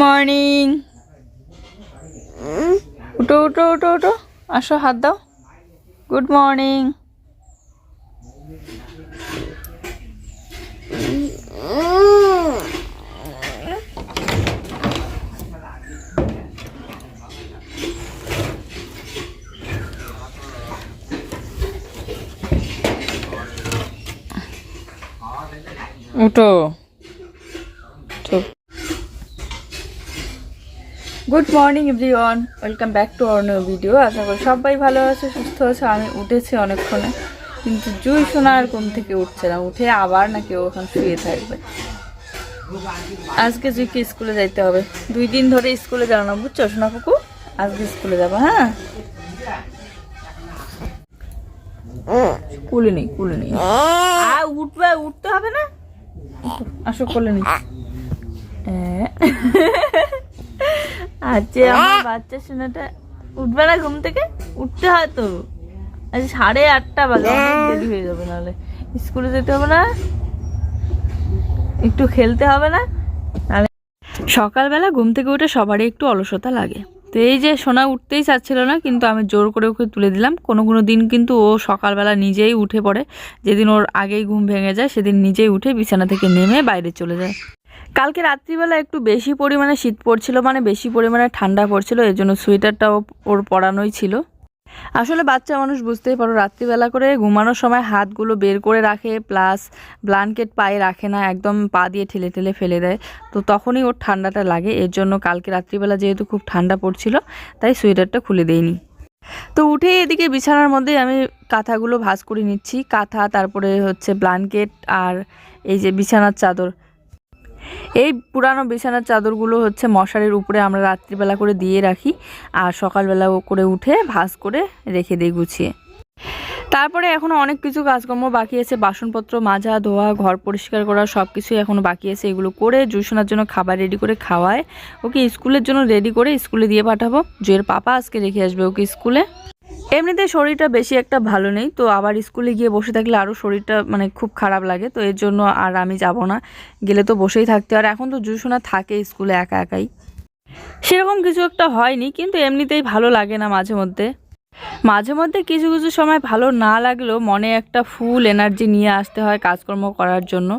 Morning উঠো উঠো উঠো উঠো। আসো হাত দাও। গুড মর্নিং উঠো। Good morning everyone welcome back to new video আশা করি সবাই ভালো আছে, সুস্থ আছে। আমি উঠেছি অনেকক্ষণে। কিন্তু জুই সোনা আর ঘুম থেকে উঠছে না। উঠে আবার নাকি ও এখন শুয়ে থাকবে। আজকে জুইকে স্কুলে যাইতে হবে। দুই দিন ধরে স্কুলে যাও না, বুঝছ? সোনা কুকু, আজকে স্কুলে যাব হ্যাঁ? কুলে নেই কুলে নেই। উঠবে, উঠতে হবে না? আসো কোলে নেই হ্যাঁ। আজকে আমার বাচ্চা সোনাটা উঠবে না ঘুম থেকে? উঠতে হয় তো। আজ সাড়ে আটটা বাজে অনেক দেরি হয়ে যাবে নাহলে। স্কুলে যেতে হবে না একটু খেলতে হবে না সকালবেলা ঘুম থেকে উঠে সবারই একটু অলসতা লাগে। তো এই যে সোনা উঠতেই চাচ্ছিল না কিন্তু আমি জোর করে ওকে তুলে দিলাম। কোনো কোনো দিন কিন্তু ও সকালবেলা নিজেই উঠে পড়ে। যেদিন ওর আগেই ঘুম ভেঙে যায় সেদিন নিজেই উঠে বিছানা থেকে নেমে বাইরে চলে যায়। কালকে রাত্রিবেলা একটু বেশি পরিমাণে শীত পড়ছিল মানে বেশি পরিমাণে ঠান্ডা পড়ছিল, এর জন্য সোয়েটারটাও ওর পরানোই ছিল। আসলে বাচ্চা মানুষ বুঝতেই পারো, রাত্রিবেলা করে ঘুমানোর সময় হাতগুলো বের করে রাখে, প্লাস ব্ল্যাঙ্কেট পায়ে রাখে না, একদম পা দিয়ে ঠেলে ঠেলে ফেলে দেয়। তো তখনই ওর ঠান্ডাটা লাগে, এর জন্য কালকে রাত্রিবেলা যেহেতু খুব ঠান্ডা পড়ছিল, তাই সোয়েটারটা খুলে দেইনি। তো উঠে এদিকে বিছানার মধ্যে আমি কাঁথাগুলো ভাঁজ করে নিচ্ছি, কাঁথা, তারপরে হচ্ছে ব্ল্যাঙ্কেট আর এই যে বিছানার চাদর। এই পুরানো বিছানার চাদরগুলো হচ্ছে মশারির উপরে আমরা রাত্রিবেলা করে দিয়ে রাখি আর সকালবেলা ও করে উঠে ভাঁজ করে রেখে দিই গুছিয়ে। তারপরে এখনও অনেক কিছু কাজকর্ম বাকি আছে, বাসনপত্র মাজা, ধোয়া, ঘর পরিষ্কার করা সব কিছুই এখনও বাকি আছে, এগুলো করে জুসোনার জন্য খাবার রেডি করে খাওয়ায়, ওকে স্কুলের জন্য রেডি করে স্কুলে দিয়ে পাঠাবো। জুয়ের পাপা আজকে রেখে আসবে ওকে স্কুলে। এমনিতে শরীরটা বেশি একটা ভালো নেই, তো আবার স্কুলে গিয়ে বসে থাকলে আরও শরীরটা মানে খুব খারাপ লাগে, তো এর জন্য আর আমি যাব না, গেলে তো বসেই থাকতে আর এখন তো জুসোনা থাকে স্কুলে একা একাই। সেরকম কিছু একটা হয়নি, কিন্তু এমনিতেই ভালো লাগে না মাঝে মধ্যে। মাঝে মধ্যে কিছু কিছু সময় ভালো না লাগলেও মনে একটা ফুল এনার্জি নিয়ে আসতে হয় কাজকর্ম করার জন্য।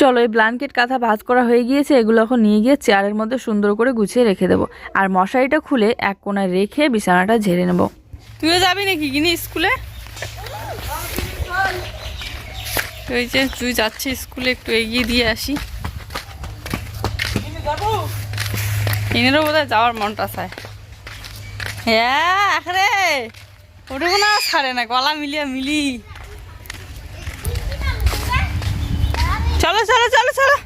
চলো, এই ব্ল্যাঙ্কেট কাঁথা ভাঁজ করা হয়ে গিয়েছে, এগুলো এখন নিয়ে গিয়ে চেয়ারের মধ্যে সুন্দর করে গুছিয়ে রেখে দেবো। আর মশারিটা খুলে এক কোনায় রেখে বিছানাটা ঝেড়ে নেব। তুইও যাবি নাকি কিনি স্কুলে? ওই যে, তুই যাচ্ছে স্কুলে, একটু এগিয়ে দিয়ে আসি। কিনেরও বোধ যাওয়ার মনটা চায়। হ্যাঁ আখরে, ওটুকু না ছাড়ে না, গলা মিলিয়ে মিলি। চলো চলো চলো চলো।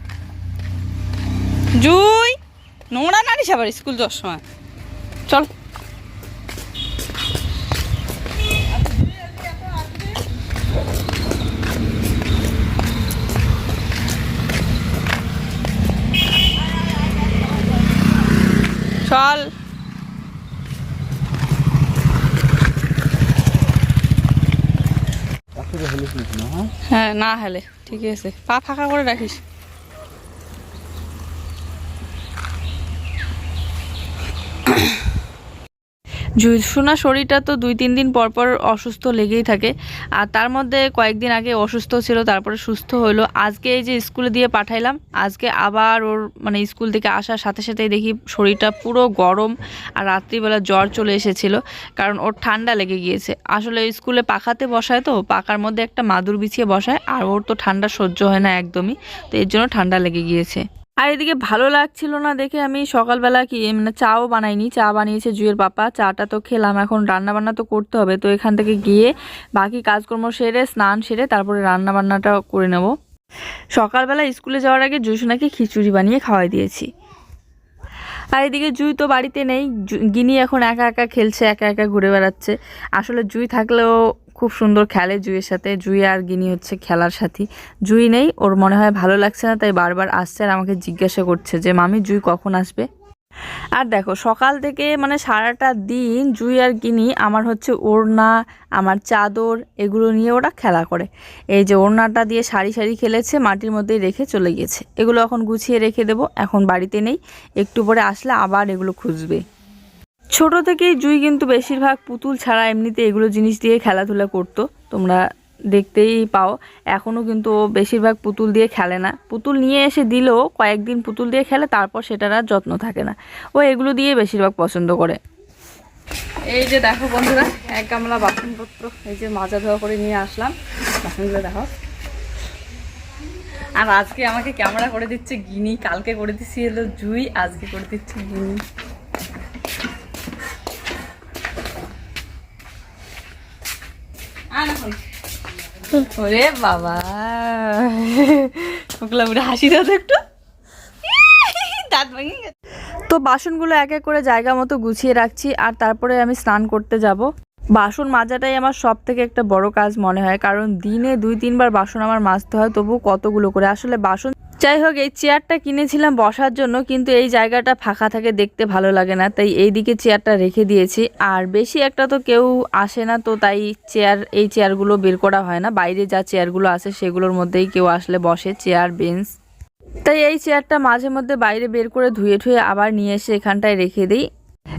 জুই, নোংরা নারিস আবার স্কুল যাওয়ার সময়? চল। হ্যাঁ না হেলে। ঠিকই আছে। পা ফাঁকা করে রাখিস। সোনা শরীরটা তো দুই, তিন দিন পর পর অসুস্থ লেগেই থাকে। আর তার মধ্যে কয়েকদিন আগে অসুস্থ ছিল, তারপরে সুস্থ হলো। আজকে এই যে স্কুলে দিয়ে পাঠাইলাম, আজকে আবার ওর মানে স্কুল থেকে আসার সাথে সাথেই দেখি শরীরটা পুরো গরম আর রাত্রিবেলা জ্বর চলে এসেছিল, কারণ ওর ঠান্ডা লেগে গিয়েছে। আসলে স্কুলে পাখাতে বসায় তো পাকার মধ্যে একটা মাদুর বিছিয়ে বসায়, আর ওর তো ঠান্ডা সহ্য হয় না একদমই, তো এর জন্য ঠান্ডা লেগে গিয়েছে। আর এদিকে ভালো লাগছিল না দেখে আমি সকালবেলা কি মানে চাও বানাইনি, চা বানিয়েছে জুয়ের পাপা, চাটা তো খেলাম, এখন রান্না বান্না তো করতে হবে, তো এখান থেকে গিয়ে বাকি কাজকর্ম সেরে, স্নান সেরে তারপরে রান্না বান্নাটা করে নেব। সকালবেলা স্কুলে যাওয়ার আগে জুসোনাকে খিচুড়ি বানিয়ে খাওয়াই দিয়েছি। আর এদিকে জুই তো বাড়িতে নেই গিনি এখন একা একা খেলছে, একা একা ঘুরে বেড়াচ্ছে। আসলে জুই থাকলেও খুব সুন্দর খেলে জুইয়ের সাথে। জুই আর গিনি হচ্ছে খেলার সাথী। জুই নেই, ওর মনে হয় ভালো লাগছে না, তাই বারবার আসছে আর আমাকে জিজ্ঞাসা করছে যে, মামি, জুই কখন আসবে? আর দেখো, সকাল থেকে মানে সারাটা দিন জুই আর গিনি, আমার হচ্ছে ওড়না, আমার চাদর, এগুলো নিয়ে ওরা খেলা করে। এই যে ওড়নাটা দিয়ে সারি সারি খেলেছে, মাটির মধ্যে রেখে চলে গিয়েছে। এগুলো এখন গুছিয়ে রেখে দেবো, এখন বাড়িতে নেই। একটু পরে আসলে আবার এগুলো খুঁজবে। ছোট থেকেই জুই কিন্তু বেশিরভাগ পুতুল ছাড়া এমনিতে এগুলো জিনিস দিয়ে খেলাধুলা করতো। তোমরা দেখতেই পাও এখনও কিন্তু ও বেশিরভাগ পুতুল দিয়ে খেলে না। পুতুল নিয়ে এসে দিলেও কয়েকদিন পুতুল দিয়ে খেলে, তারপর সেটার আর যত্ন থাকে না। ও এগুলো দিয়ে বেশিরভাগ পছন্দ করে। এই যে দেখো বন্ধুরা, এক গামলা বাসনপত্র, এই যে মাজা ধোয়া করে নিয়ে আসলাম। বাসনগুলো দেখো। আর আজকে আমাকে ক্যামেরা করে দিচ্ছে গিনি, কালকে করে দিচ্ছি এলো জুই, আজকে করে দিচ্ছে গিনি। ওরে বাবা। ওগুলো হাসি দাও একটু। দাঁত ভেঙে। তো বাসনগুলো এক এক করে জায়গা মতো গুছিয়ে রাখছি, আর তারপরে আমি স্নান করতে যাব। বাসন মাজাটাই আমার সব থেকে একটা বড় কাজ মনে হয়, কারণ দিনে দুই তিনবার বাসন আমার মাজতে হয় তবু কতগুলো করে। আসলে বাসন যাই হোক এই চেয়ারটা কিনেছিলাম বসার জন্য, কিন্তু এই জায়গাটা ফাঁকা থাকে, দেখতে ভালো লাগে না। তাই এই দিকে চেয়ারটা রেখে দিয়েছি। আর বেশি একটা তো কেউ আসে না, তো তাই চেয়ার, এই চেয়ারগুলো বের করা হয় না। বাইরে যা চেয়ারগুলো আছে, সেগুলোর মধ্যেই কেউ আসলে বসে, চেয়ার, বেঞ্চ। তাই এই চেয়ারটা মাঝে মধ্যে বাইরে বের করে ধুয়ে ঠুয়ে আবার নিয়ে এসে এখানটায় রেখে দিই।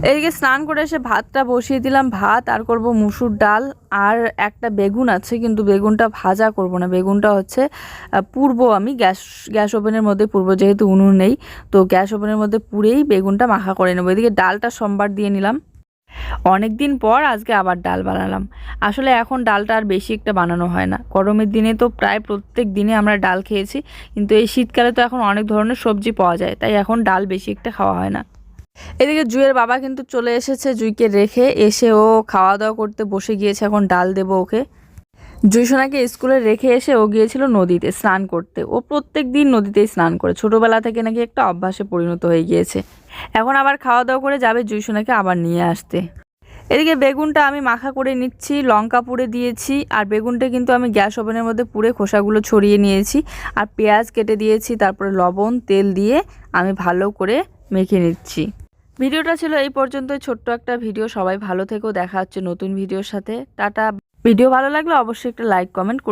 এদিকে স্নান করে এসে ভাতটা বসিয়ে দিলাম। ভাত আর করব মুসুর ডাল আর একটা বেগুন আছে, কিন্তু বেগুনটা ভাজা করব না। বেগুনটা হচ্ছে পুরবো আমি গ্যাস গ্যাস ওভেনের মধ্যে পূর্ব, যেহেতু উনুন নেই, তো গ্যাস ওভেনের মধ্যে পুরেই বেগুনটা মাখা করে নেব। এদিকে ডালটা সোমবার দিয়ে নিলাম। অনেক দিন পর আজকে আবার ডাল বানালাম। আসলে এখন ডালটা আর বেশি একটা বানানো হয় না। গরমের দিনে তো প্রায় প্রত্যেক দিনে আমরা ডাল খেয়েছি, কিন্তু এই শীতকালে তো এখন অনেক ধরনের সবজি পাওয়া যায়, তাই এখন ডাল বেশি একটা খাওয়া হয় না। এদিকে জুয়ের বাবা কিন্তু চলে এসেছে জুইকে রেখে, এসে ও খাওয়া দাওয়া করতে বসে গিয়েছে, এখন ডাল দেবো ওকে। জুইসোনাকে স্কুলে রেখে এসে ও গিয়েছিল নদীতে স্নান করতে। ও প্রত্যেক দিন নদীতেই স্নান করে। ছোটোবেলা থেকে নাকি একটা অভ্যাসে পরিণত হয়ে গিয়েছে। এখন আবার খাওয়া দাওয়া করে যাবে জুইসোনাকে আবার নিয়ে আসতে। এদিকে বেগুনটা আমি মাখা করে নিচ্ছি, লঙ্কা পুড়ে দিয়েছি, আর বেগুনটা কিন্তু আমি গ্যাস ওভেনের মধ্যে পুড়ে খোসাগুলো ছড়িয়ে নিয়েছি, আর পেঁয়াজ কেটে দিয়েছি, তারপরে লবণ, তেল দিয়ে আমি ভালো করে মেখে নিচ্ছি। ভিডিওটা ছিল এই পর্যন্ত ছোট্ট একটা ভিডিও। সবাই ভালো থেকেও দেখা হচ্ছে নতুন ভিডিওর সাথে। টাটা। ভিডিও ভালো লাগলে অবশ্যই একটা লাইক, কমেন্ট